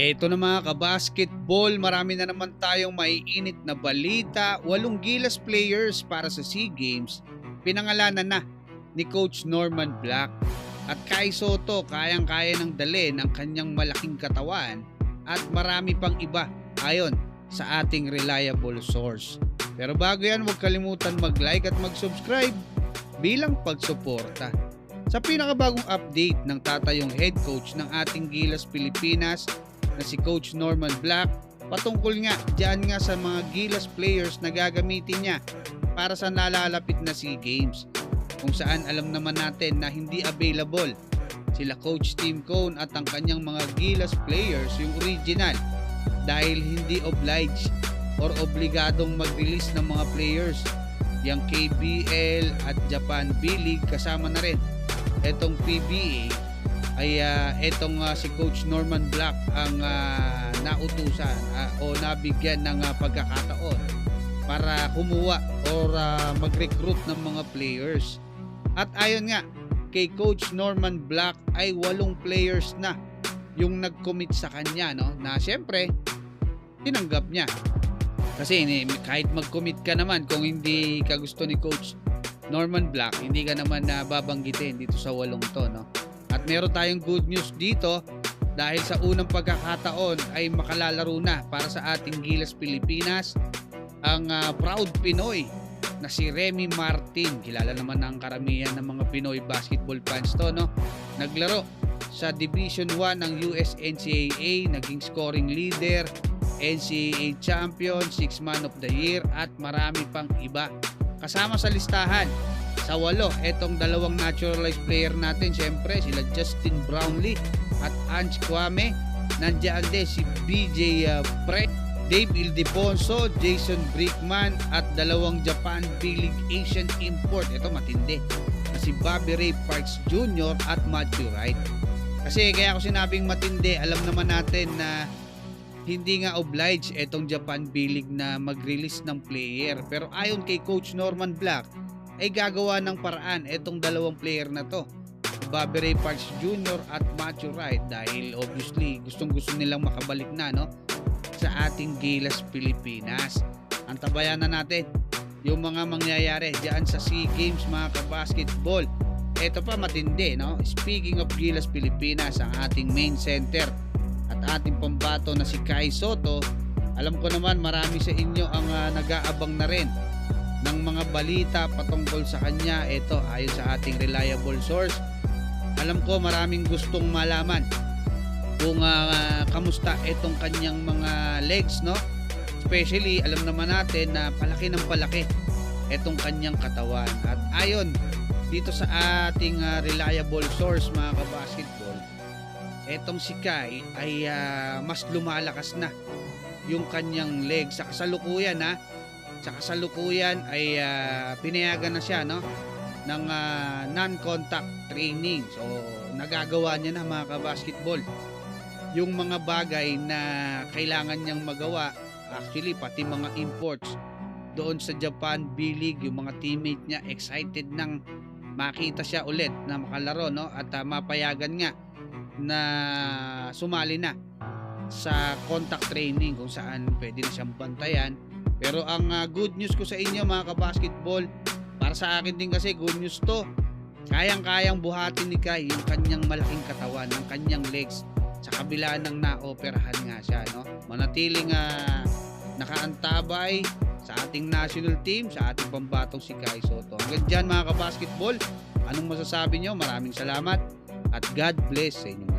Ito na mga kabasketball, marami na naman tayong maiinit na balita. Walong Gilas players para sa SEA Games, pinangalanan na ni Coach Norman Black. At Kai Soto, kayang-kaya ng dali ng kanyang malaking katawan at marami pang iba ayon sa ating reliable source. Pero bago yan, huwag kalimutan mag-like at mag-subscribe bilang pagsuporta. Sa pinakabagong update ng tatayong head coach ng ating Gilas Pilipinas na si Coach Norman Black. Patungkol nga dyan nga sa mga Gilas players na gagamitin niya para sa nalalapit na SEA Games. Kung saan alam naman natin na hindi available sila Coach Tim Cone at ang kanyang mga Gilas players yung original. Dahil hindi obliged or obligadong mag-release ng mga players. Yung KBL at Japan B-League kasama na rin etong PBA ay uh, etong uh, si Coach Norman Black ang uh, nautusan uh, o nabigyan ng uh, pagkakataon para kumuha or uh, mag-recruit ng mga players. At ayon nga kay Coach Norman Black ay walong players na yung nag-commit sa kanya no na syempre tinanggap niya. Kasi kahit mag-commit ka naman kung hindi ka gusto ni Coach Norman Black, hindi ka naman na babanggitin dito sa walong to, no? At meron tayong good news dito dahil sa unang pagkakataon ay makalalaro na para sa ating Gilas Pilipinas ang uh, proud Pinoy na si Remy Martin. Kilala naman ng karamihan ng mga Pinoy basketball fans to, no? Naglaro sa Division 1 ng US NCAA, naging scoring leader, NCAA champion, 6 man of the year at marami pang iba. Kasama sa listahan sa walo, etong dalawang naturalized player natin, syempre sila Justin Brownlee at Ange Kwame. Nandiyan din si BJ uh, Pre, Dave Ildefonso, Jason Brickman at dalawang Japan B-League Asian import. Ito matindi. Si Bobby Ray Parks Jr. at Matthew Wright. Kasi kaya ako sinabing matindi, alam naman natin na hindi nga obliged etong Japan B-League na mag-release ng player. Pero ayon kay Coach Norman Black, ay gagawa ng paraan etong dalawang player na to. Bobby Ray Parks Jr. at Matthew Wright dahil obviously gustong gusto nilang makabalik na no sa ating Gilas Pilipinas. Antabayan na natin yung mga mangyayari diyan sa SEA Games mga kabasketball. Ito pa matindi no. Speaking of Gilas Pilipinas, ang ating main center at ating pambato na si Kai Soto, alam ko naman marami sa inyo ang uh, nag-aabang na rin ng mga balita patungkol sa kanya. Ito ayon sa ating reliable source. Alam ko maraming gustong malaman kung uh, kamusta itong kanyang mga legs, no? Especially, alam naman natin na palaki ng palaki itong kanyang katawan. At ayon dito sa ating uh, reliable source mga kabasketball, etong si Kai ay uh, mas lumalakas na yung kanyang legs sa kasalukuyan ha sa kasalukuyan ay uh, pinayagan na siya no ng uh, non-contact training. So nagagawa niya na mga kabasketball yung mga bagay na kailangan niyang magawa actually pati mga imports doon sa Japan B-League yung mga teammate niya excited nang makita siya ulit na makalaro no at uh, mapayagan nga na sumali na sa contact training kung saan pwede na siyang bantayan pero ang uh, good news ko sa inyo mga kabasketball, para sa akin din kasi good news to. Kayang-kayang buhatin ni Kai yung kanyang malaking katawan, ng kanyang legs sa kabila ng naoperahan nga siya. No? Manatiling uh, nakaantabay sa ating national team, sa ating pambatong si Kai Soto. Hanggang dyan mga kabasketball, anong masasabi nyo? Maraming salamat at God bless sa inyo.